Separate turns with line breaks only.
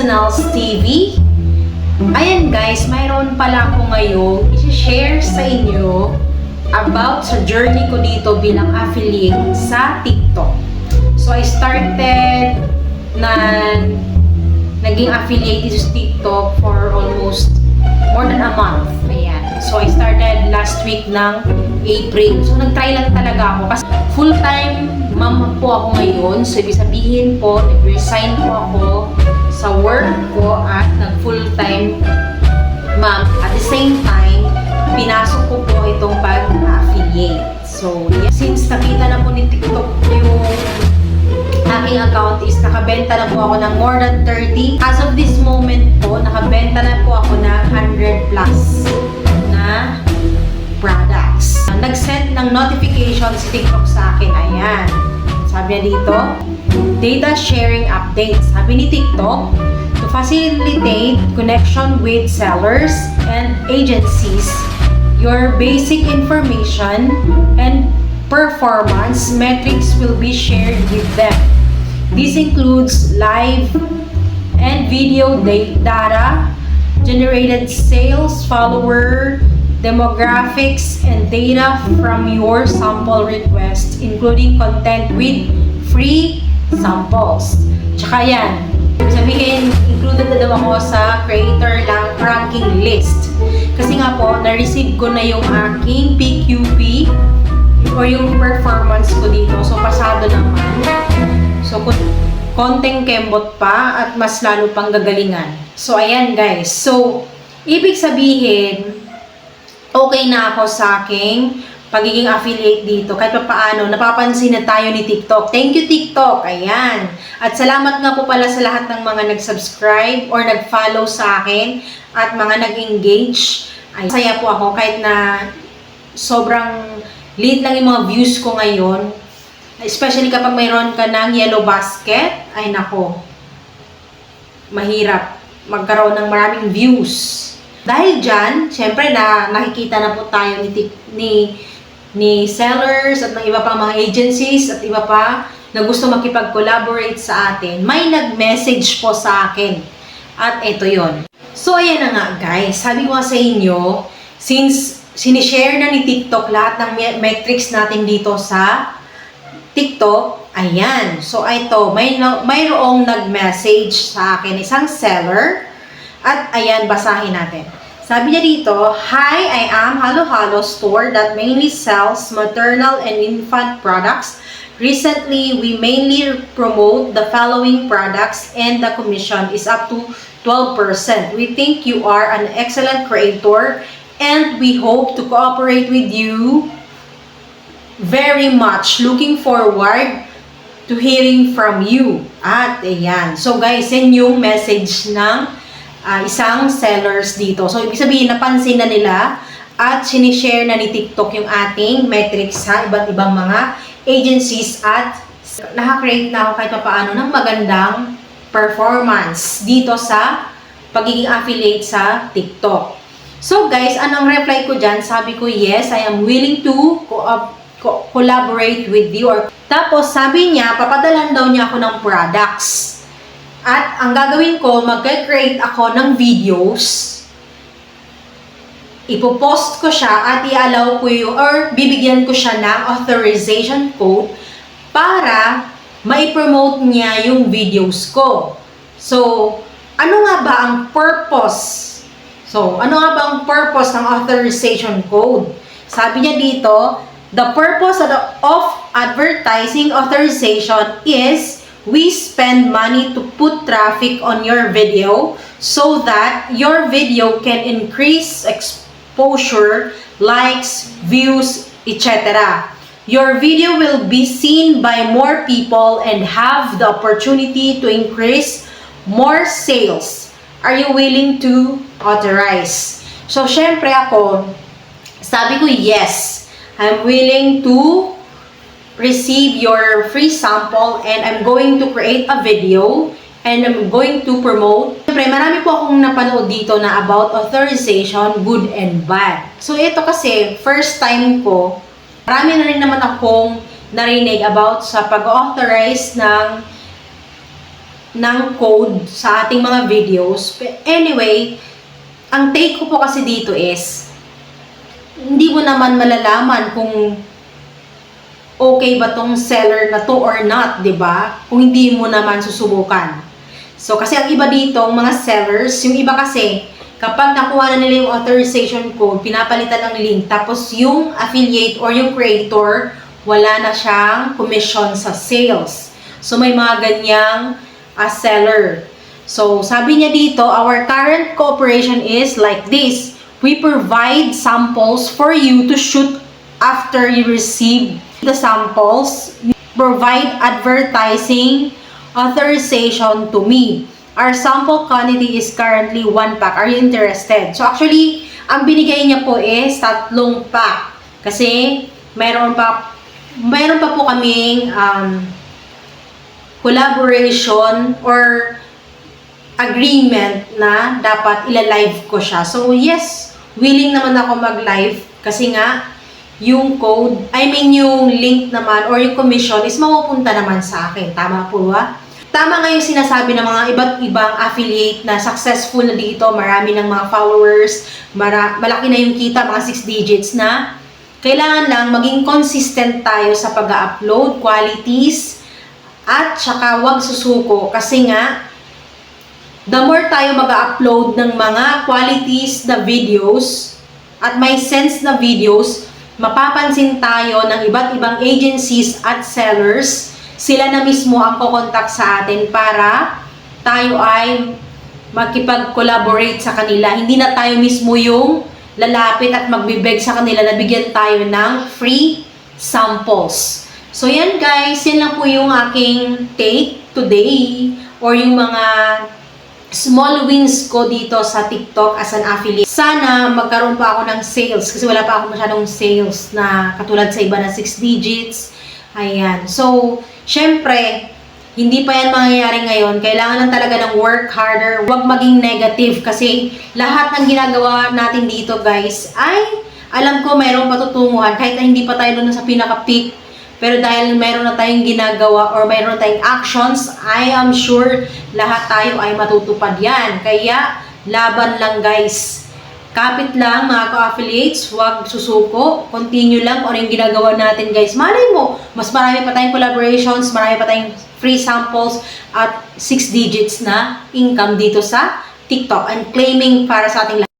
Personals TV. Ayan guys, mayroon pala ako ngayon i-share sa inyo about sa journey ko dito bilang affiliate sa TikTok. So I started na naging affiliate sa TikTok for almost more than a month. Ayan. So I started last week ng April. So nag-try lang talaga ako kasi full-time mom po ako ngayon. So ibig sabihin po, nag-resign po ako sa work ko at nag-full-time ma'am. At the same time, pinasok ko po itong pag-affiliate. So, yeah. since nakita na po ni TikTok yung aking account is nakabenta na po ako ng more than 30. As of this moment po, nakabenta na po ako ng 100 plus na products. Nag-send ng notification si TikTok sa akin. Ayan. Sabi niya dito, data sharing updates. Sabi ni TikTok, to facilitate connection with sellers and agencies, your basic information and performance metrics will be shared with them. This includes live and video data, generated sales, follower, demographics, and data from your sample request, including content with free samples. Tsaka yan, sabihin, included na daw ako sa creator lang ranking list. Kasi nga po, na-receive ko na yung aking PQP or yung performance ko dito. So, pasado naman. So, konting kembot pa at mas lalo pang gagalingan. So, ayan guys. So, ibig sabihin, okay na ako sa aking pagiging affiliate dito. Kahit pa paano, napapansin na tayo ni TikTok. Thank you, TikTok. Ayan. At salamat nga po pala sa lahat ng mga nag-subscribe or nag-follow sa akin at mga nag-engage. Ay, saya po ako kahit na sobrang liit lang yung mga views ko ngayon. Especially kapag mayroon ka ng yellow basket, ay nako, mahirap magkaroon ng maraming views. Dahil dyan, syempre na nakikita na po tayo ni, ni, ni sellers at ng iba pang mga agencies at iba pa na gusto makipag-collaborate sa atin. May nag-message po sa akin. At ito yon. So, ayan na nga guys. Sabi ko sa inyo, since sinishare na ni TikTok lahat ng me- metrics natin dito sa TikTok, ayan. So, ito, may, mayroong nag-message sa akin, isang seller. At ayan, basahin natin. Sabi niya dito, Hi, I am Halo Halo store that mainly sells maternal and infant products. Recently, we mainly promote the following products and the commission is up to 12%. We think you are an excellent creator and we hope to cooperate with you very much. Looking forward to hearing from you. At ayan. So guys, yan yung message ng ah, isang sellers dito. So ibig sabihin, napansin na nila at sinishare na ni TikTok yung ating metrics sa iba't ibang mga agencies at nakakreate na ako kahit pa paano ng magandang performance dito sa pagiging affiliate sa TikTok. So guys, anong reply ko dyan? Sabi ko, yes, I am willing to co- co- collaborate with you. Tapos sabi niya, papadalan daw niya ako ng products. At ang gagawin ko, mag-create ako ng videos. Ipopost ko siya at i-allow ko yung, or bibigyan ko siya ng authorization code para mai-promote niya yung videos ko. So, ano nga ba ang purpose? So, ano nga ba ang purpose ng authorization code? Sabi niya dito, the purpose of, advertising authorization is we spend money to put traffic on your video so that your video can increase exposure, likes, views, etc. Your video will be seen by more people and have the opportunity to increase more sales. Are you willing to authorize? So, syempre ako, sabi ko yes. I'm willing to receive your free sample and I'm going to create a video and I'm going to promote. Siyempre, marami po akong napanood dito na about authorization, good and bad. So, ito kasi, first time ko, marami na rin naman akong narinig about sa pag-authorize ng ng code sa ating mga videos. But Anyway, ang take ko po kasi dito is, hindi mo naman malalaman kung okay ba tong seller na to or not, 'di ba? Kung hindi mo naman susubukan. So kasi ang iba dito, mga sellers, yung iba kasi kapag nakuha na nila yung authorization code, pinapalitan ng link, tapos yung affiliate or yung creator, wala na siyang commission sa sales. So may mga ganyang ah, seller. So sabi niya dito, our current cooperation is like this. We provide samples for you to shoot after you receive the samples. You provide advertising authorization to me. Our sample quantity is currently one pack. Are you interested? So actually, ang binigay niya po is tatlong pack. Kasi mayroon pa mayroon pa po kaming um, collaboration or agreement na dapat ila-live ko siya. So yes, willing naman ako mag-live kasi nga yung code, I mean yung link naman or yung commission is mapupunta naman sa akin. Tama po ba? Tama nga yung sinasabi ng mga iba't ibang affiliate na successful na dito, marami ng mga followers, mara, malaki na yung kita, mga 6 digits na. Kailangan lang maging consistent tayo sa pag-upload, qualities, at saka wag susuko kasi nga the more tayo mag-upload ng mga qualities na videos at may sense na videos, mapapansin tayo ng iba't ibang agencies at sellers. Sila na mismo ang kukontak sa atin para tayo ay makipag-collaborate sa kanila. Hindi na tayo mismo yung lalapit at magbibeg sa kanila na bigyan tayo ng free samples. So yan guys, yan lang po yung aking take today or yung mga small wins ko dito sa TikTok as an affiliate. Sana magkaroon pa ako ng sales kasi wala pa ako masyadong sales na katulad sa iba na 6 digits. Ayan. So, syempre, hindi pa yan mangyayari ngayon. Kailangan lang talaga ng work harder. Huwag maging negative kasi lahat ng ginagawa natin dito guys ay alam ko mayroong patutunguhan kahit na hindi pa tayo doon sa pinaka-peak pero dahil meron na tayong ginagawa or meron na tayong actions, I am sure lahat tayo ay matutupad yan. Kaya, laban lang guys. Kapit lang mga ka-affiliates, huwag susuko, continue lang kung ano yung ginagawa natin guys. Malay mo, mas marami pa tayong collaborations, marami pa tayong free samples at 6 digits na income dito sa TikTok and claiming para sa ating lahat.